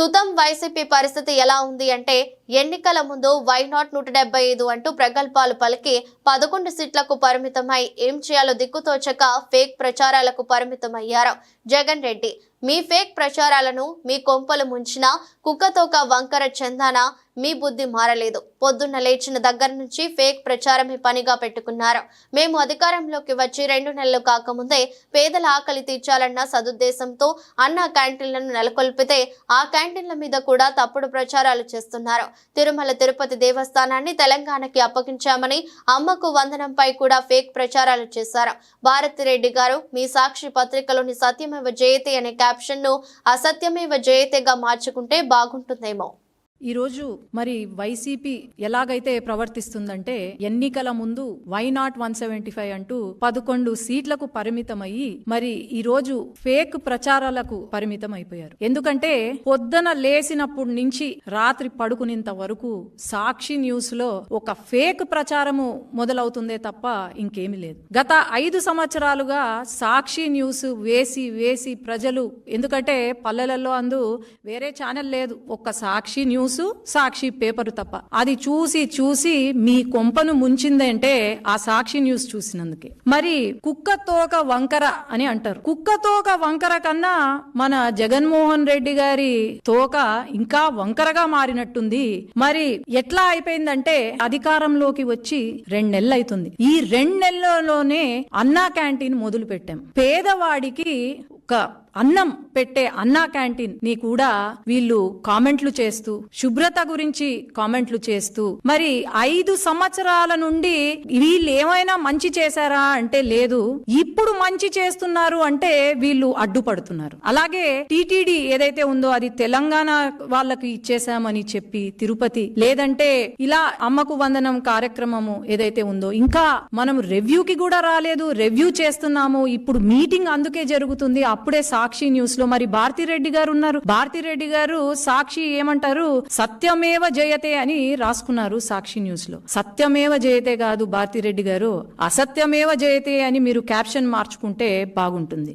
సుతం YCP పరిస్థితి ఎలా ఉంది అంటే ఎన్నికల ముందు వై నాట్ నూట డెబ్బై ఐదు అంటూ ప్రగల్భాలు పలికి పదకొండు సీట్లకు పరిమితమై ఏం చేయాలో దిక్కుతోచక ఫేక్ ప్రచారాలకు పరిమితమయ్యారు జగన్ రెడ్డి. మీ ఫేక్ ప్రచారాలను మీ కొంపలు ముంచిన కుక్కతోక వంకర చందాన మీ బుద్ధి మారలేదు. పొద్దున్న లేచిన దగ్గర నుంచి ఫేక్ ప్రచారమే పనిగా పెట్టుకున్నారు. మేము అధికారంలోకి వచ్చి రెండు నెలలు కాకముందే పేదల ఆకలి తీర్చాలన్న సదుద్దేశంతో అన్న క్యాంటీన్లను నెలకొల్పితే ఆ క్యాంటీన్ల మీద కూడా తప్పుడు ప్రచారాలు చేస్తున్నారు. తిరుమల తిరుపతి దేవస్థానాన్ని తెలంగాణకి అప్పగించామని అమ్మకు వందనంపై కూడా ఫేక్ ప్రచారాలు చేశారు. భారతిరెడ్డి గారు మీ సాక్షి పత్రికలోని సత్యమేవ జయతే అనే క్యాప్షన్ను అసత్యమేవ జయతేగా మార్చుకుంటే బాగుంటుందేమో. ఈరోజు మరి వైసీపీ ఎలాగైతే ప్రవర్తిస్తుందంటే ఎన్నికల ముందు why not one seventy five అంటూ పదకొండు సీట్లకు పరిమితమయ్యి మరి ఈరోజు ఫేక్ ప్రచారాలకు పరిమితం అయిపోయారు ఎందుకంటే పొద్దున లేసినప్పటి నుంచి రాత్రి పడుకునేంత వరకు సాక్షి న్యూస్లో ఒక ఫేక్ ప్రచారము మొదలవుతుందే తప్ప ఇంకేమీ లేదు. గత ఐదు సంవత్సరాలుగా సాక్షి న్యూస్ వేసి వేసి ప్రజలు ఎందుకంటే పల్లెలలో అందు వేరే ఛానల్ లేదు ఒక్క Sakshi news news Sakshi paper తప్ప. అది చూసి చూసి మీ కొంపను ముంచిందంటే ఆ సాక్షి న్యూస్ చూసినందుకే. మరి కుక్క తోక వంకర అని అంటారు. కుక్క తోక వంకర కన్నా మన జగన్మోహన్ రెడ్డి గారి తోక ఇంకా వంకరగా మారినట్టుంది. మరి ఎట్లా అయిపోయిందంటే అధికారంలోకి వచ్చి రెండు నెలలు అవుతుంది ఈ రెండు నెలల్లోనే అన్నా క్యాంటీన్ మొదలు పెట్టాం పేదవాడికి ఒక అన్నం పెట్టే అన్నా క్యాంటీన్ని కూడా వీళ్ళు కామెంట్లు చేస్తూ శుభ్రత గురించి కామెంట్లు చేస్తూ మరి ఐదు సంవత్సరాల నుండి వీళ్ళు ఏమైనా మంచి చేశారా అంటే లేదు ఇప్పుడు మంచి చేస్తున్నారు అంటే వీళ్ళు అడ్డుపడుతున్నారు. అలాగే టీటీడీ ఏదైతే ఉందో అది తెలంగాణ వాళ్ళకి ఇచ్చేసామని చెప్పి తిరుపతి లేదంటే ఇలా అమ్మకు వందనం కార్యక్రమము ఏదైతే ఉందో ఇంకా మనం రివ్యూకి కూడా రాలేదు రివ్యూ చేస్తున్నాము ఇప్పుడు మీటింగ్ అందుకే జరుగుతుంది అప్పుడే సాక్షి న్యూస్లో మరి భారతిరెడ్డి గారు ఉన్నారు. భారతిరెడ్డి గారు సాక్షి ఏమంటారు? సత్యమేవ జయతే అని రాసుకున్నారు సాక్షి న్యూస్లో. సత్యమేవ జయతే కాదు భారతిరెడ్డి గారు. అసత్యమేవ జయతే అని మీరు క్యాప్షన్ మార్చుకుంటే బాగుంటుంది.